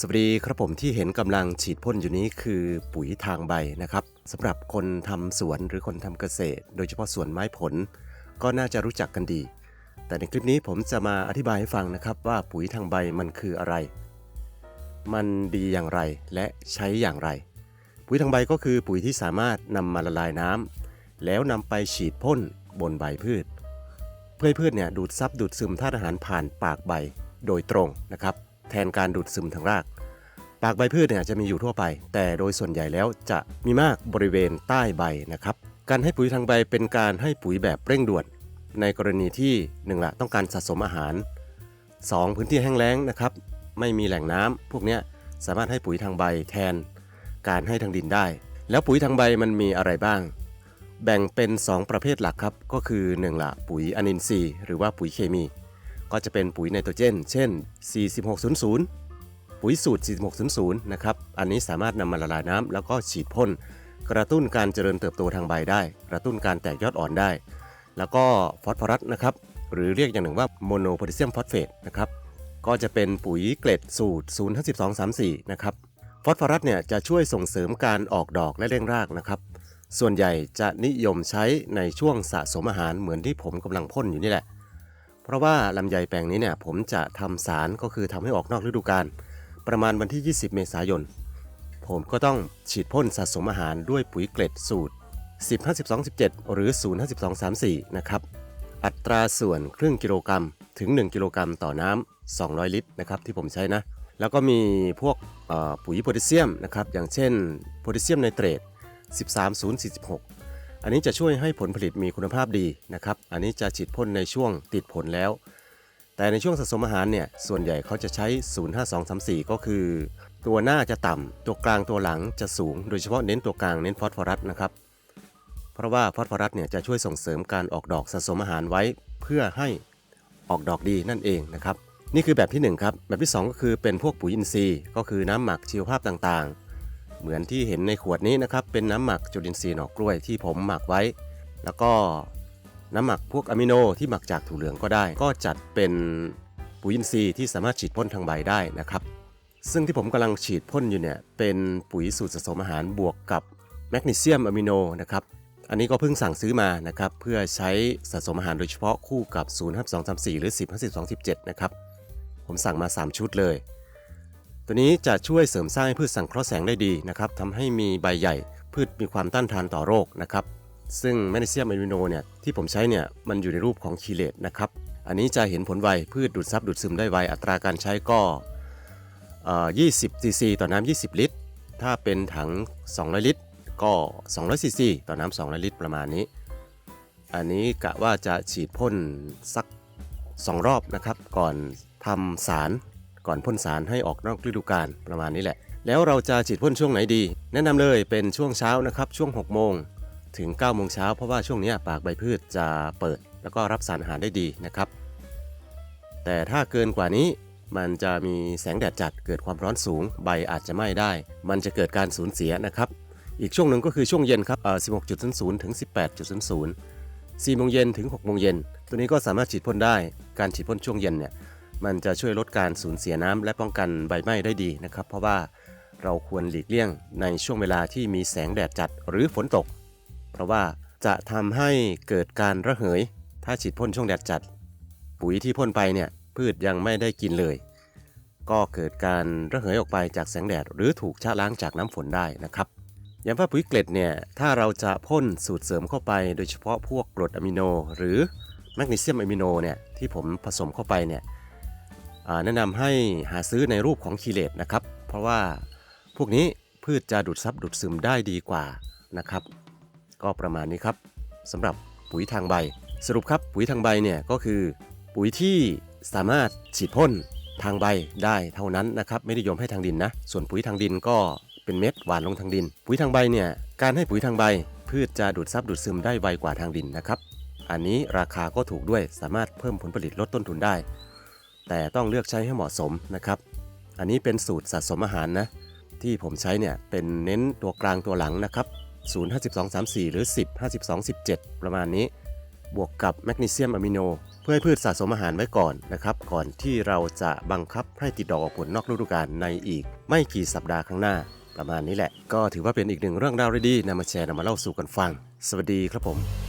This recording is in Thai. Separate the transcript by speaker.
Speaker 1: สวัสดีครับผมที่เห็นกำลังฉีดพ่นอยู่นี้คือปุ๋ยทางใบนะครับสำหรับคนทำสวนหรือคนทำเกษตร โดยเฉพาะสวนไม้ผล ก็น่าจะรู้จักกันดี แต่ในคลิปนี้ผมจะมาอธิบายให้ฟังนะครับว่าปุ๋ยทางใบมันคืออะไร มันดีอย่างไรและใช้อย่างไร ปุ๋ยทางใบก็คือปุ๋ยที่สามารถนำมาละลายน้ำแล้วนำไปฉีดพ่นบนใบพืช เพื่อให้พืชเนี่ยดูดซับดูดซึมธาตุอาหารผ่านปากใบโดยตรงนะครับ แทนการดูดซึมทางราก ปากใบพืชเนี่ยจะมีอยู่ทั่วไป แต่โดยส่วนใหญ่แล้วจะมีมากบริเวณใต้ใบนะครับ การให้ปุ๋ยทางใบเป็นการให้ปุ๋ยแบบเร่งด่วน ในกรณีที่หนึ่งละต้องการสะสมอาหาร 2. พื้นที่แห้งแล้งนะครับ ไม่มีแหล่งน้ำพวกนี้สามารถให้ปุ๋ยทางใบแทน การให้ทางดินได้ แล้วปุ๋ยทางใบมันมีอะไรบ้างแบ่งเป็น 2 ประเภทหลักครับ ก็คือ 1 ละปุ๋ยอนินทรีย์หรือว่าปุ๋ยเคมี ก็จะเป็นปุ๋ยไนโตรเจน เช่น 4600 ปุ๋ยสูตร 4600 นะครับ อันนี้สามารถนำมาละลายน้ำแล้วก็ฉีดพ่น กระตุ้นการเจริญเติบโตทางใบได้ กระตุ้นการแตกยอดอ่อนได้ แล้วก็ฟอสฟอรัสนะครับ หรือเรียกอย่างหนึ่งว่าโมโนโพแทสเซียมฟอสเฟตนะครับ ก็จะเป็นปุ๋ยเกล็ดสูตร 05234 นะครับ ฟอสฟอรัสเนี่ยจะช่วยส่งเสริมการออกดอกและเร่งรากนะครับ ส่วนใหญ่จะนิยมใช้ในช่วงสะสมอาหารเหมือนที่ผมกำลังพ่นอยู่นี่แหละ เพราะว่าลำไยแปลงนี้เนี่ยผมจะทำสารก็คือทำให้ออกนอกฤดูกาลประมาณวันที่ 20 เมษายน ผมก็ต้องฉีดพ่นสะสมอาหารด้วยปุ๋ยเกล็ดสูตร 10 52 17 หรือ 0 52 34 นะครับ อัตราส่วนครึ่งกิโลกรัมถึง 1 กิโลกรัมต่อน้ำ 200 ลิตรนะครับที่ผมใช้นะ แล้วก็มีพวกปุ๋ยโพแทสเซียมนะครับ อย่างเช่นโพแทสเซียมไนเตรต 13046 อันนี้จะช่วยให้ผลผลิตมีคุณภาพดีนะครับ อันนี้จะฉีดพ่นในช่วงติดผลแล้ว แต่ในช่วงสะสมอาหารเนี่ย ส่วนใหญ่เขาจะใช้ 05234 ก็คือ ตัวหน้าจะต่ำตัวกลางตัวหลังจะสูง โดยเฉพาะเน้นตัวกลางเน้นฟอสฟอรัสนะครับ เพราะว่าฟอสฟอรัสเนี่ยจะช่วยส่งเสริมการออกดอกสะสมอาหารไว้ เพื่อให้ออกดอกดีนั่นเองนะครับ นี่คือแบบที่1ครับ แบบที่ 2 ก็คือเป็นพวกปุ๋ยอินทรีย์ ก็คือน้ำหมักชีวภาพต่างๆ เหมือนที่เห็นในขวดนี้นะครับ เป็นน้ำหมักจุลินทรีย์หนอกกล้วยที่ผมหมักไว้ แล้วก็น้ำหมักพวกอะมิโนที่หมักจากถั่วเหลืองก็ได้ ก็จัดเป็นปุ๋ยอินทรีย์ที่สามารถฉีดพ่นทางใบได้นะครับ ซึ่งที่ผมกำลังฉีดพ่นอยู่เนี่ยเป็นปุ๋ยสูตรสะสมอาหารบวกกับแมกนีเซียมอะมิโนนะครับอันนี้ก็เพิ่งสั่งซื้อมานะครับเพื่อใช้สะสมอาหารโดยเฉพาะคู่กับ 0 5 2 3 4 หรือ 10 5 2 17 นะครับ ผมสั่งมา 3 ชุดเลย ตัวนี้จะช่วยเสริมสร้างให้พืชสังเคราะห์แสงได้ดีนะครับทำให้มีใบใหญ่ พืชมีความต้านทานต่อโรคนะครับ ซึ่งแมกนีเซียมอะมิโนเนี่ยที่ผมใช้เนี่ยมันอยู่ในรูปของคีเลตนะครับ อันนี้จะเห็นผลไว พืชดูดซับดูดซึมได้ไว อัตราการใช้ก็เอ่อ20ซีซีต่อน้ำ20 ลิตร ถ้าเป็นถัง 200 ลิตร ก็200ซีซีต่อน้ำ200 ลิตรประมาณนี้ อันนี้กะว่าจะฉีดพ่นสัก 2 รอบนะครับ ก่อนทำสาร ก่อนพ่นสารให้ออกนอกฤดูกาลประมาณนี้แหละ แล้วเราจะฉีดพ่นช่วงไหนดี แนะนำเลยเป็นช่วงเช้านะครับช่วง6โมงถึง9โมงเช้าเพราะว่าช่วงนี้ปากใบพืชจะเปิด แล้วก็รับสารอาหารได้ดีนะครับ แต่ถ้าเกินกว่านี้มันจะมีแสงแดดจัดเกิดความร้อนสูง ใบอาจจะไหม้ได้ มันจะเกิดการสูญเสียนะครับ อีกช่วงหนึ่งก็คือช่วงเย็นครับเอ่อ16.00 ถึง 18.00 4โมงเย็นถึง6โมงเย็นตัวนี้ก็สามารถฉีดพ่นได้ การฉีดพ่นช่วงเย็นเนี่ย มันจะช่วยลดการสูญเสียน้ำและป้องกันใบไหม้ได้ดีนะครับ เพราะว่าเราควรหลีกเลี่ยงในช่วงเวลาที่มีแสงแดดจัดหรือฝนตก เพราะว่าจะทำให้เกิดการระเหย ถ้าฉีดพ่นช่วงแดดจัด ปุ๋ยที่พ่นไปเนี่ยพืชยังไม่ได้กินเลย ก็เกิดการระเหยออกไปจากแสงแดด หรือถูกชะล้างจากน้ำฝนได้นะครับอย่างว่าปุ๋ยเกล็ดเนี่ยถ้าเราจะพ่นสูตรเสริมเข้าไป โดยเฉพาะพวกกรดอะมิโน หรือแมกนีเซียมอะมิโนเนี่ยที่ผมผสมเข้าไปเนี่ย แนะนำให้หาซื้อในรูปของคีเลตนะครับ เพราะว่าพวกนี้พืชจะดูดซับดูดซึมได้ดีกว่านะครับ ก็ประมาณนี้ครับสำหรับปุ๋ยทางใบ สรุปครับปุ๋ยทางใบเนี่ยก็คือ ปุ๋ยที่สามารถฉีดพ่นทางใบได้เท่านั้นนะครับไม่ได้ยมให้ทางดินนะส่วนปุ๋ยทางดินก็เป็นเม็ดหวานลงทางดิน ปุ๋ยทางใบเนี่ยการให้ปุ๋ยทางใบ พืชจะดูดซับดูดซึมได้ไวกว่าทางดินนะครับ อันนี้ราคาก็ถูกด้วยสามารถเพิ่มผลผลิตลดต้นทุนได้ แต่ต้องเลือกใช้ให้เหมาะสมนะครับ อันนี้เป็นสูตรสะสมอาหารนะ ที่ผมใช้เนี่ยเป็นเน้นตัวกลางตัวหลังนะครับ0 52 34 หรือ 10 52 17 ประมาณนี้ บวกกับแมกนีเซียมอะมิโน เพื่อให้พืชสะสมอาหารไว้ก่อนนะครับ ก่อนที่เราจะบังคับให้ติดดอกออกผลนอกฤดูกาลในอีก ไม่กี่สัปดาห์ข้างหน้า ประมาณนี้แหละ ก็ถือว่าเป็นอีกหนึ่งเรื่องราวดีๆนำมาแชร์นำมาเล่าสู่กันฟัง สวัสดีครับผม